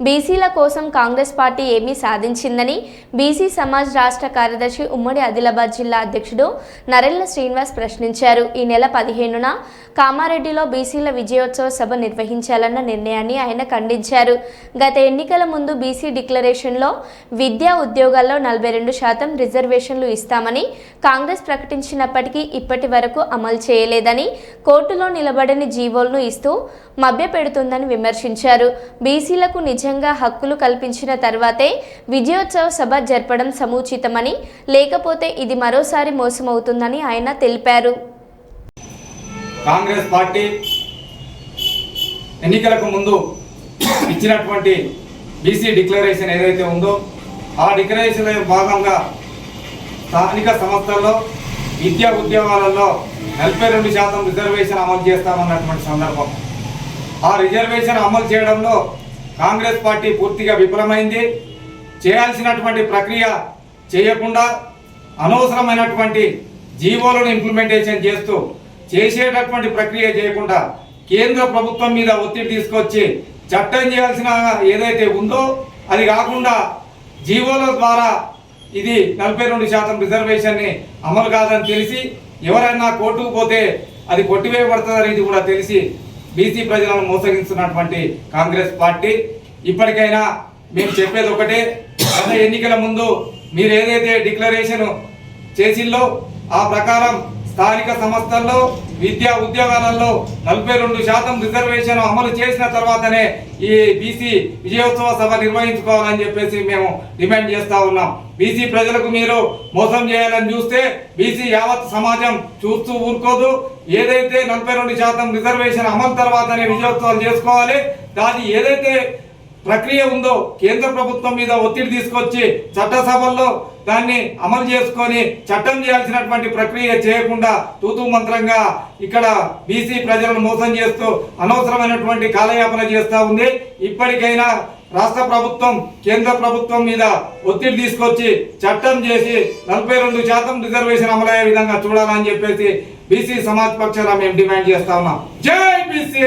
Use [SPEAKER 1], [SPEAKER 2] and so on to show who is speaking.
[SPEAKER 1] బీసీల కోసం కాంగ్రెస్ పార్టీ ఏమీ సాధించిందని బీసీ సమాజ్ రాష్ట్ర కార్యదర్శి ఉమ్మడి ఆదిలాబాద్ జిల్లా అధ్యక్షుడు నరెళ్ళ శ్రీనివాస్ ప్రశ్నించారు. ఈ నెల పదిహేనున కామారెడ్డిలో బీసీల విజయోత్సవ సభ నిర్వహించాలన్న నిర్ణయాన్ని ఆయన ఖండించారు. గత ఎన్నికల ముందు బీసీ డిక్లరేషన్లో విద్యా ఉద్యోగాల్లో నలభై రెండు శాతం రిజర్వేషన్లు ఇస్తామని కాంగ్రెస్ ప్రకటించినప్పటికీ ఇప్పటి వరకు అమలు చేయలేదని కోర్టులో నిలబడని జీవోలను ఇస్తూ మభ్యపెడుతుందని విమర్శించారు. బీసీలకు నిజంగా హక్కులు కల్పించిన తర్వాతే విజయోత్సవ సభ జరపడం సముచితమని లేకపోతే ఇది మరోసారి మోసమవుతుందని ఆయన తెలిపారు.
[SPEAKER 2] కాంగ్రెస్ పార్టీ ఎన్నికలకు ముందు ఇచ్చినటువంటి బీసీ డిక్లరేషన్ ఏదైతే ఉందో ఆ డిక్లరేషన్ భాగంగా స్థానిక సంస్థల్లో విద్యా ఉద్యోగాలలో నలభై రెండు శాతం రిజర్వేషన్ అమలు చేస్తామన్నటువంటి సందర్భం. ఆ రిజర్వేషన్ అమలు చేయడంలో కాంగ్రెస్ పార్టీ పూర్తిగా విఫలమైంది. చేయాల్సినటువంటి ప్రక్రియ చేయకుండా అనవసరమైనటువంటి జీవోలను ఇంప్లిమెంటేషన్ చేస్తూ చేసేటటువంటి ప్రక్రియ చేయకుండా కేంద్ర ప్రభుత్వం మీద ఒత్తిడి తీసుకొచ్చి చట్టం చేయాల్సిన ఏదైతే ఉందో అది కాకుండా జీవోల ద్వారా ఇది నలభై రెండు శాతం రిజర్వేషన్ని అమలు కాదని తెలిసి ఎవరైనా కోర్టుకు పోతే అది కొట్టివేయబడుతుందని ఇది కూడా తెలిసి బీసీ ప్రజలను మోసగిస్తున్నటువంటి కాంగ్రెస్ పార్టీ. ఇప్పటికైనా మేము చెప్పేది ఒకటే గత ఎన్నికల ముందు మీరు ఏదైతే డిక్లరేషన్ చేసిల్లో ఆ ప్రకారం స్థానిక సంస్థల్లో విద్యా ఉద్యోగాలలో నలభై రెండు శాతం రిజర్వేషన్ అమలు చేసిన తర్వాతనే ఈ బీసీ విజయోత్సవ సభ నిర్వహించుకోవాలని చెప్పేసి మేము డిమాండ్ చేస్తా ఉన్నాం. బీసీ ప్రజలకు మీరు మోసం చేయాలని చూస్తే బీసీ యావత్ సమాజం చూస్తూ ఊరుకోదు. ఏదైతే నలభై రెండు శాతం రిజర్వేషన్ అమలు తర్వాతనే విజయోత్సవాలు చేసుకోవాలి దాన్ని ఏదైతే ప్రక్రియ ఉందో కేంద్ర ప్రభుత్వం మీద ఒత్తిడి తీసుకొచ్చి చట్టసభల్లో దాన్ని అమలు చేసుకొని చట్టం చేయాల్సినటువంటి ప్రక్రియ చేయకుండా తూతూ మంత్రంగా ఇక్కడ బీసీ ప్రజలను మోసం చేస్తూ అనవసరమైనటువంటి కాలయాపన చేస్తూ ఉంది. ఇప్పటికైనా రాష్ట్ర ప్రభుత్వం కేంద్ర ప్రభుత్వం మీద ఒత్తిడి తీసుకొచ్చి చట్టం చేసి నలభై రెండు శాతం రిజర్వేషన్ అమలయ్యే విధంగా చూడాలని చెప్పేసి బీసీ సమాజ్ పక్షాన మేము డిమాండ్ చేస్తా ఉన్నాం. జై బీసీ!